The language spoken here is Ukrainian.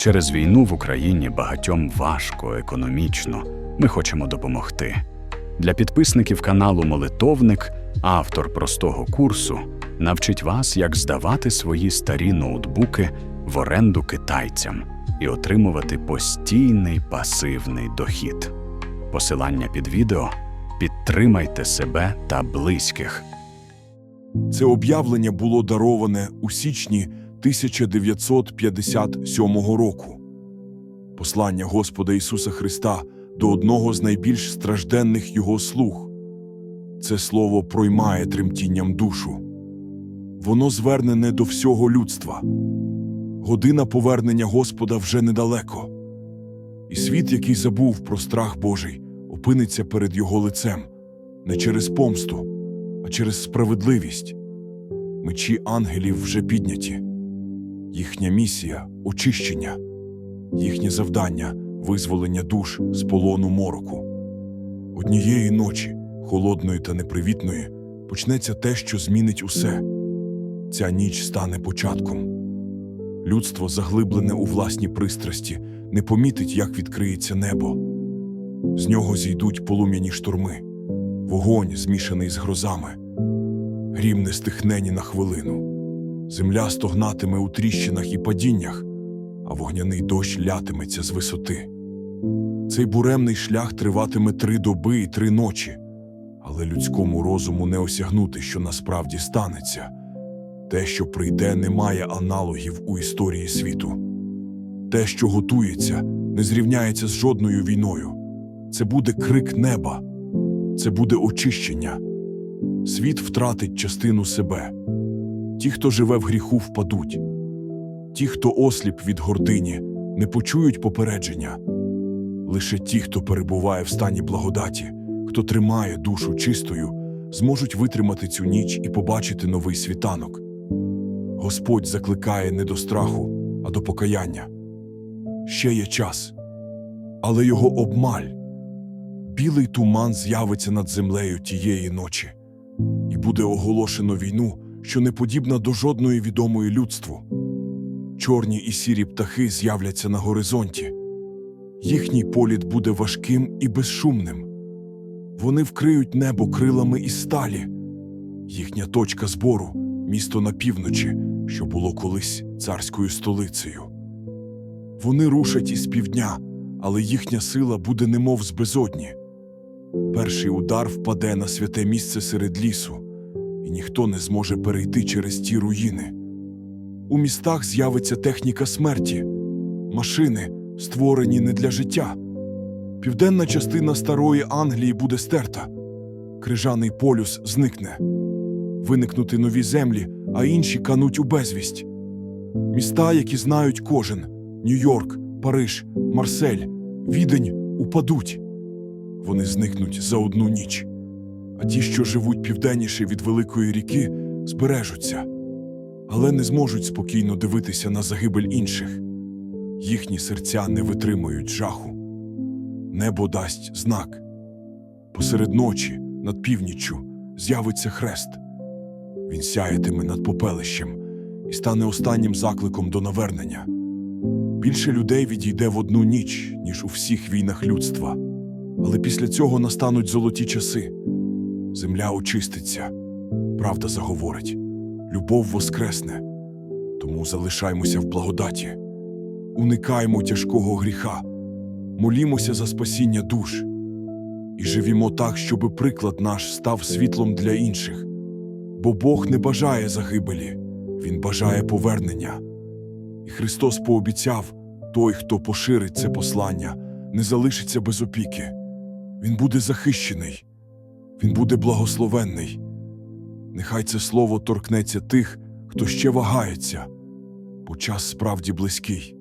Через війну в Україні багатьом важко економічно. Ми хочемо допомогти. Для підписників каналу Молитовник автор простого курсу навчить вас, як здавати свої старі ноутбуки в оренду китайцям і отримувати постійний пасивний дохід. Посилання під відео підтримайте себе та близьких. Це об'явлення було дароване у січні 1957 року. Послання Господа Ісуса Христа до одного з найбільш стражденних його слуг. Це слово проймає тремтінням душу. Воно звернене до всього людства. Година повернення Господа вже недалеко. І світ, який забув про страх Божий, опиниться перед його лицем не через помсту, а через справедливість. Мечі ангелів вже підняті. Їхня місія очищення, їхнє завдання визволення душ з полону мороку. Однієї ночі, холодної та непривітної, почнеться те, що змінить усе. Ця ніч стане початком. Людство, заглиблене у власні пристрасті, не помітить, як відкриється небо. З нього зійдуть полум'яні штурми, вогонь, змішаний з грозами. Грім не стихне ні на хвилину. Земля стогнатиме у тріщинах і падіннях, а вогняний дощ лятиметься з висоти. Цей буремний шлях триватиме три доби і три ночі, але людському розуму не осягнути, що насправді станеться. Те, що прийде, не має аналогів у історії світу. Те, що готується, не зрівняється з жодною війною. Це буде крик неба, це буде очищення. Світ втратить частину себе. Ті, хто живе в гріху, впадуть. Ті, хто осліп від гордині, не почують попередження. Лише ті, хто перебуває в стані благодаті, хто тримає душу чистою, зможуть витримати цю ніч і побачити новий світанок. Господь закликає не до страху, а до покаяння. Ще є час, але його обмаль. Білий туман з'явиться над землею тієї ночі, і буде оголошено війну, що не подібна до жодної відомої людству. Чорні і сірі птахи з'являться на горизонті. Їхній політ буде важким і безшумним. Вони вкриють небо крилами із сталі. Їхня точка збору місто на півночі, що було колись царською столицею. Вони рушать із півдня, але їхня сила буде немов з безодні. Перший удар впаде на святе місце серед лісу, ніхто не зможе перейти через ті руїни. У містах з'явиться техніка смерті, машини, створені не для життя. Південна частина старої Англії буде стерта, крижаний полюс зникне, виникнути нові землі, а інші кануть у безвість. Міста, які знають кожен Нью-Йорк, Париж, Марсель, Відень упадуть. Вони зникнуть за одну ніч. А ті, що живуть південніше від Великої ріки, збережуться, але не зможуть спокійно дивитися на загибель інших. Їхні серця не витримують жаху. Небо дасть знак. Посеред ночі, над північчю, з'явиться хрест. Він сяятиме над попелищем і стане останнім закликом до навернення. Більше людей відійде в одну ніч, ніж у всіх війнах людства. Але після цього настануть золоті часи. Земля очиститься, правда заговорить, любов воскресне. Тому залишаймося в благодаті, уникаймо тяжкого гріха, молімося за спасіння душ і живімо так, щоби приклад наш став світлом для інших. Бо Бог не бажає загибелі, Він бажає повернення. І Христос пообіцяв: той, хто поширить це послання, не залишиться без опіки. Він буде захищений, він буде благословенний. Нехай це слово торкнеться тих, хто ще вагається, бо час справді близький.